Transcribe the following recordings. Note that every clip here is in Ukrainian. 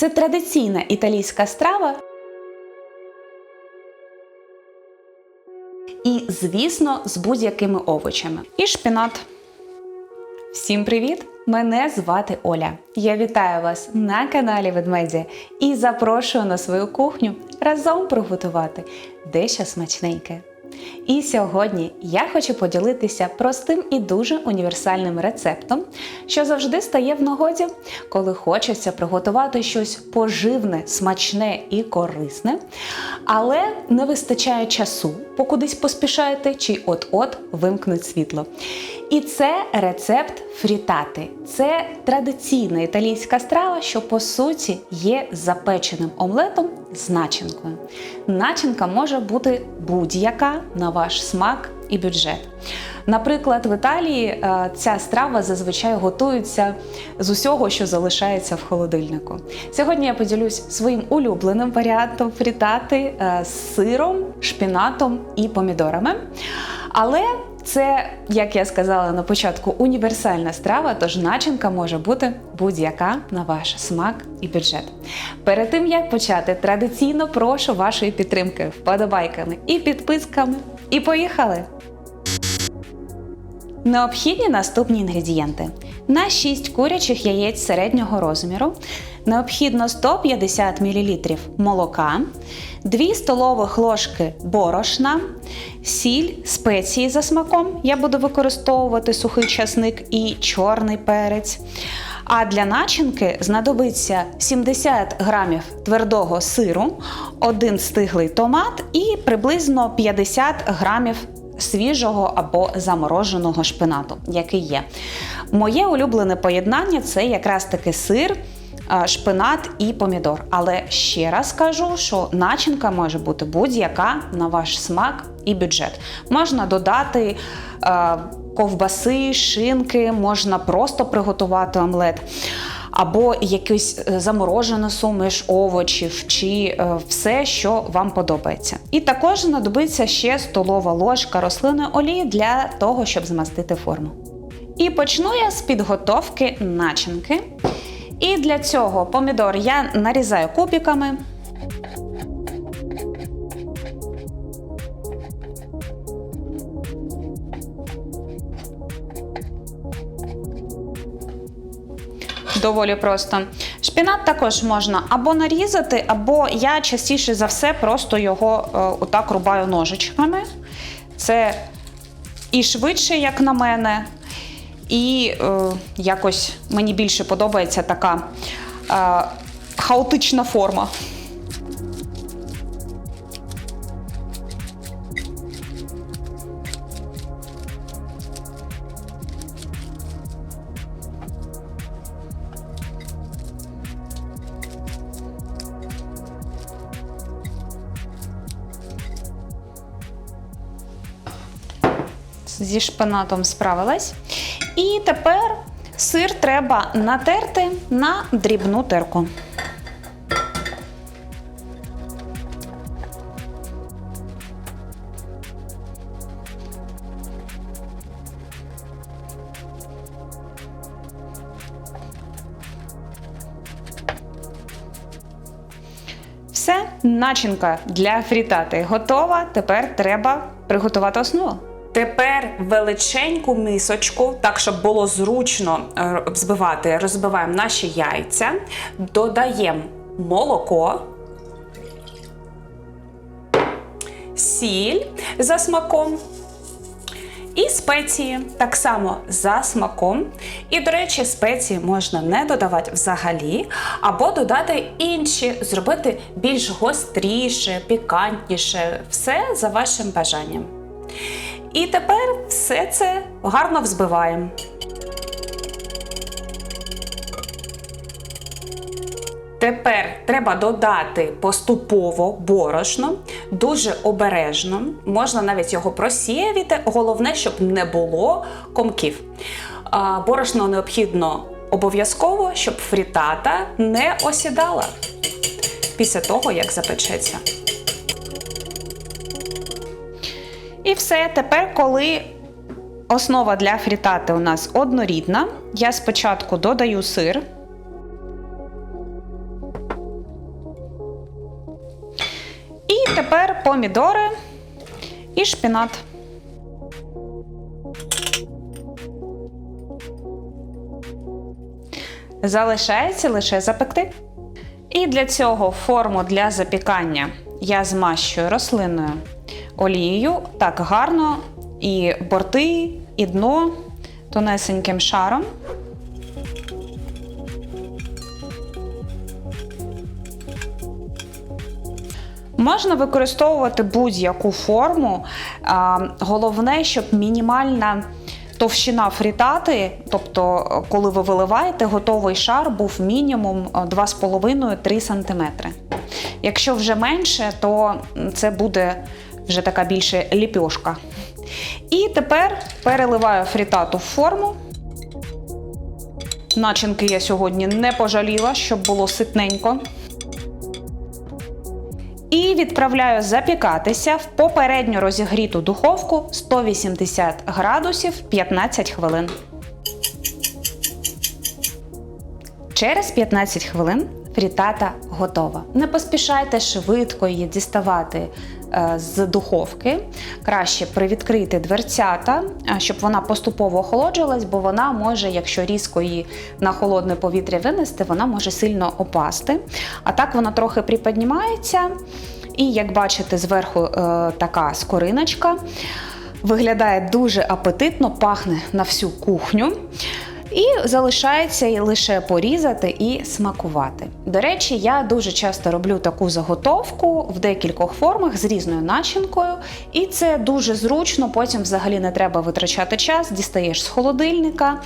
Це традиційна італійська страва. І, звісно, з будь-якими овочами. І шпінат. Всім привіт! Мене звати Оля. Я вітаю вас на каналі Ведмеді і запрошую на свою кухню разом приготувати дещо смачненьке. І сьогодні я хочу поділитися простим і дуже універсальним рецептом, що завжди стає в нагоді, коли хочеться приготувати щось поживне, смачне і корисне, але не вистачає часу, покудись поспішаєте чи от-от вимкнуть світло. І це рецепт фрітати. Це традиційна італійська страва, що по суті є запеченим омлетом з начинкою. Начинка може бути будь-яка на ваш смак і бюджет. Наприклад, в Італії е, ця страва зазвичай готується з усього, що залишається в холодильнику. Сьогодні я поділюсь своїм улюбленим варіантом фрітати е, з сиром, шпінатом і помідорами. Але це, як я сказала на початку, універсальна страва, тож начинка може бути будь-яка на ваш смак і бюджет. Перед тим як почати, традиційно прошу вашої підтримки вподобайками і підписками. І поїхали! Необхідні наступні інгредієнти. На 6 курячих яєць середнього розміру необхідно 150 мл молока, 2 столових ложки борошна, сіль, спеції за смаком. Я буду використовувати сухий часник і чорний перець. А для начинки знадобиться 70 грамів твердого сиру, один стиглий томат і приблизно 50 грамів свіжого або замороженого шпинату, який є. Моє улюблене поєднання це якраз таки сир. Шпинат і помідор. Але ще раз кажу, що начинка може бути будь-яка на ваш смак і бюджет. Можна додати ковбаси, шинки, можна просто приготувати омлет або якусь е, заморожену суміш овочів, чи е, все, що вам подобається. І також знадобиться ще столова ложка рослинної олії для того, щоб змастити форму. І почну я з підготовки начинки. І для цього помідор я нарізаю кубиками. Доволі просто. Шпінат також можна або нарізати, або я частіше за все просто його е, отак рубаю ножичками. Це і швидше, як на мене, і е, якось мені більше подобається така е, хаотична форма. Зі шпинатом справилась. І тепер сир треба натерти на дрібну терку. Все, начинка для фрітати готова. Тепер треба приготувати основу. Тепер величеньку мисочку, так щоб було зручно е, збивати, розбиваємо наші яйця, додаємо молоко, сіль за смаком. І спеції так само за смаком. І, до речі, спеції можна не додавати взагалі, або додати інші, зробити більш гостріше, пікантніше, все за вашим бажанням. І тепер все це гарно взбиваємо. Тепер треба додати поступово борошно, дуже обережно, можна навіть його просіяти, головне, щоб не було комків. Борошно необхідно обов'язково, щоб фрітата не осідала після того, як запечеться. І все. Тепер, коли основа для фрітати у нас однорідна, я спочатку додаю сир. І тепер помідори і шпінат. Залишається лише запекти. І для цього форму для запікання я змащую рослинною олією так гарно і борти, і дно тонесеньким шаром. Можна використовувати будь-яку форму. Головне, щоб мінімальна товщина фрітати, тобто, коли ви виливаєте, готовий шар був мінімум 2,5-3 см. Якщо вже менше, то це буде вже така більше ліпьошка. І тепер переливаю фрітату в форму. Начинки я сьогодні не пожаліла, щоб було ситненько. І відправляю запікатися в попередньо розігріту духовку 180 градусів 15 хвилин. Через 15 хвилин фрітата готова. Не поспішайте швидко її діставати з духовки. Краще привідкрити дверцята, е, щоб вона поступово охолоджувалась, бо вона може, якщо різко її на холодне повітря винести, вона може сильно опасти. А так вона трохи приподнімається. І, як бачите, зверху е, така скориночка. Виглядає дуже апетитно, пахне на всю кухню. І залишається лише порізати і смакувати. До речі, я дуже часто роблю таку заготовку в декількох формах з різною начинкою, і це дуже зручно. Потім взагалі не треба витрачати час, дістаєш з холодильника.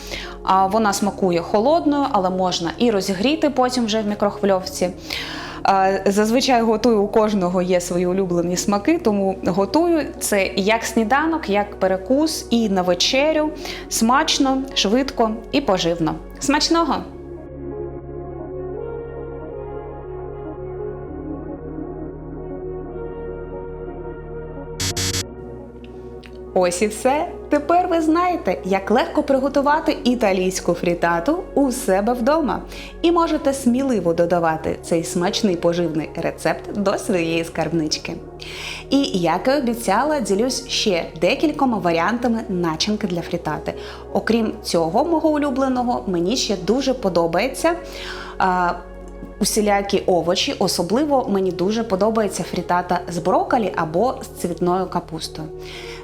Вона смакує холодною, але можна і розігріти потім вже в мікрохвильовці. Зазвичай готую у кожного є свої улюблені смаки, тому готую це як сніданок, як перекус і на вечерю. Смачно, швидко і поживно. Смачного! Ось і все. Тепер ви знаєте, як легко приготувати італійську фрітату у себе вдома. І можете сміливо додавати цей смачний поживний рецепт до своєї скарбнички. І як і обіцяла, ділюсь ще декількома варіантами начинки для фрітати. Окрім цього, мого улюбленого, мені ще дуже подобається. Усілякі овочі, особливо мені дуже подобається фрітата з брокколі або з цвітною капустою.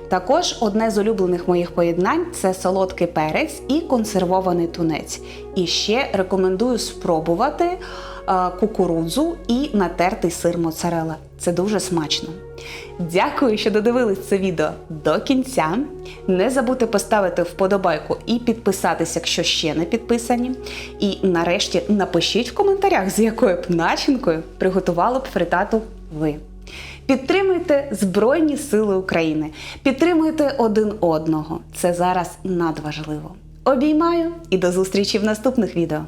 Також одне з улюблених моїх поєднань це солодкий перець і консервований тунець. І ще рекомендую спробувати е, кукурудзу і натертий сир моцарелла. Це дуже смачно. Дякую, що додивились це відео до кінця. Не забудьте поставити вподобайку і підписатися, якщо ще не підписані. І нарешті напишіть в коментарях, з якою б начинкою приготували б фритату ви. Підтримуйте Збройні Сили України, підтримуйте один одного. Це зараз надважливо. Обіймаю і до зустрічі в наступних відео.